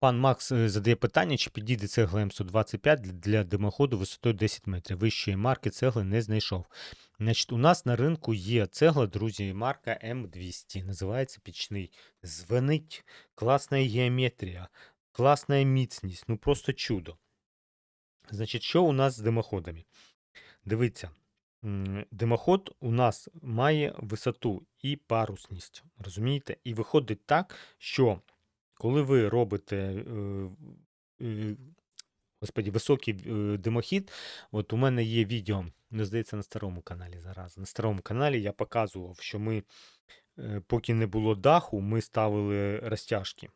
Пан Макс е, задає питання, чи підійде цегла М125 для- димоходу висотою 10 метрів. Вищої марки цегли не знайшов. Значить, у нас на ринку є цегла, друзі, марка М200. Називається пічний. Звенить, класна геометрія, класна міцність, ну просто чудо. Значить, що у нас з димоходами? Дивіться, димоход у нас має висоту і парусність. Розумієте? І виходить так, що коли ви робите е, е, господі, високий е, димохід, от у мене є відео, не здається, на старому каналі зараз. На старому каналі я показував, що ми, поки не було даху, ми ставили розтяжки.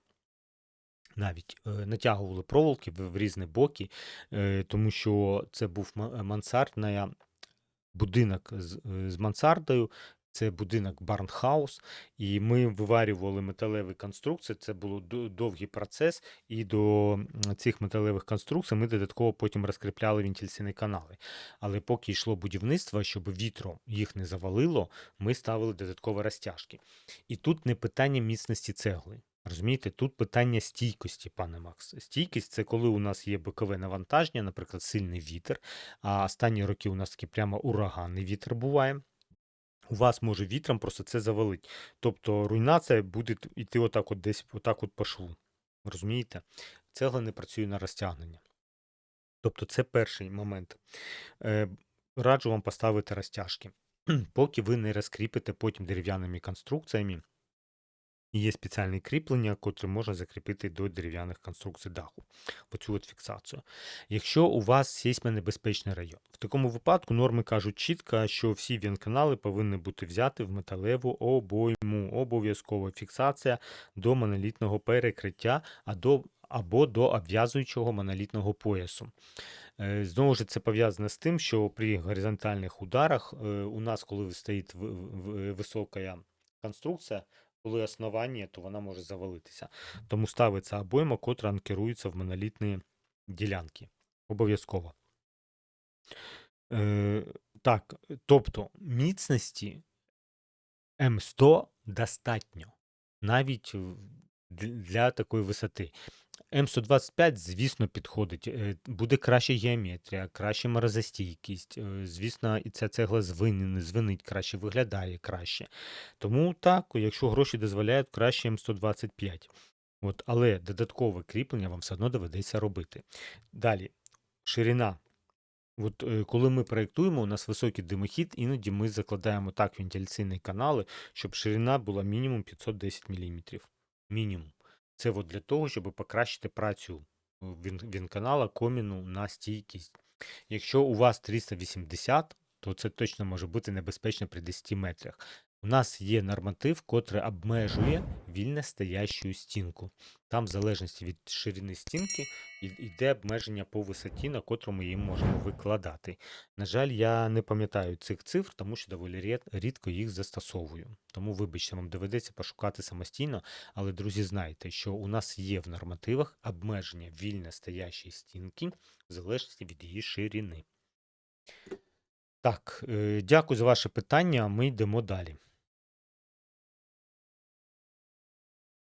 Навіть натягували проволоки в, різні боки, тому що це був ма- мансардна будинок з мансардою. Це будинок Барнхаус, і ми виварювали металеві конструкції. Це був довгий процес, і до цих металевих конструкцій ми додатково потім розкріпляли вентиляційні канали. Але поки йшло будівництво, щоб вітром їх не завалило, ми ставили додаткові розтяжки. І тут не питання міцності цегли. Розумієте, тут питання стійкості, пане Макс. Стійкість це коли у нас є бокове навантаження, наприклад, сильний вітер. А останні роки у нас такий прямо ураганний вітер буває. У вас може вітром просто це завалить. Тобто руйнація буде йти отак от десь отак от по шву. Розумієте? Цегла не працює на розтягнення. Тобто це перший момент. Е, раджу вам поставити розтяжки. Поки ви не розкріпите потім дерев'яними конструкціями. Є спеціальні кріплення, котрі можна закріпити до дерев'яних конструкцій даху. Оцю от фіксацію. Якщо у вас сейсмонебезпечний район, в такому випадку норми кажуть чітко, що всі вінканали повинні бути взяти в металеву обойму. Обов'язкова фіксація до монолітного перекриття а або до обв'язуючого монолітного поясу. Е, Знову ж це пов'язано з тим, що при горизонтальних ударах е, у нас, коли стоїть висока конструкція, коли основання, то вона може завалитися. Тому ставиться обойма, котра анкерується в монолітні ділянки. Обов'язково. Е, так, тобто міцності М100 достатньо навіть для такої висоти. М125, звісно, підходить. Е, Буде краща геометрія, краща морозостійкість. е, Звісно, і ця цегла звинен, звенить краще, виглядає краще. Тому так, якщо гроші дозволяють, краще М125. От, але додаткове кріплення вам все одно доведеться робити. Далі, ширина. От е, коли ми проєктуємо, у нас високий димохід, іноді ми закладаємо так вентиляційні канали, щоб ширина була мінімум 510 мм. Мінімум. Це от для того, щоб покращити працю він, вінканала коміну на стійкість. Якщо у вас 380, то це точно може бути небезпечно при 10 метрах. У нас є норматив, котрий обмежує вільно стоящу стінку. Там, в залежності від ширини стінки, йде обмеження по висоті, на котру ми її можемо викладати. На жаль, я не пам'ятаю цих цифр, тому що доволі рідко їх застосовую. Тому, вибачте, вам доведеться пошукати самостійно. Але, друзі, знайте, що у нас є в нормативах обмеження вільно стоящої стінки в залежності від її ширини. Так, е, дякую за ваше питання. Ми йдемо далі.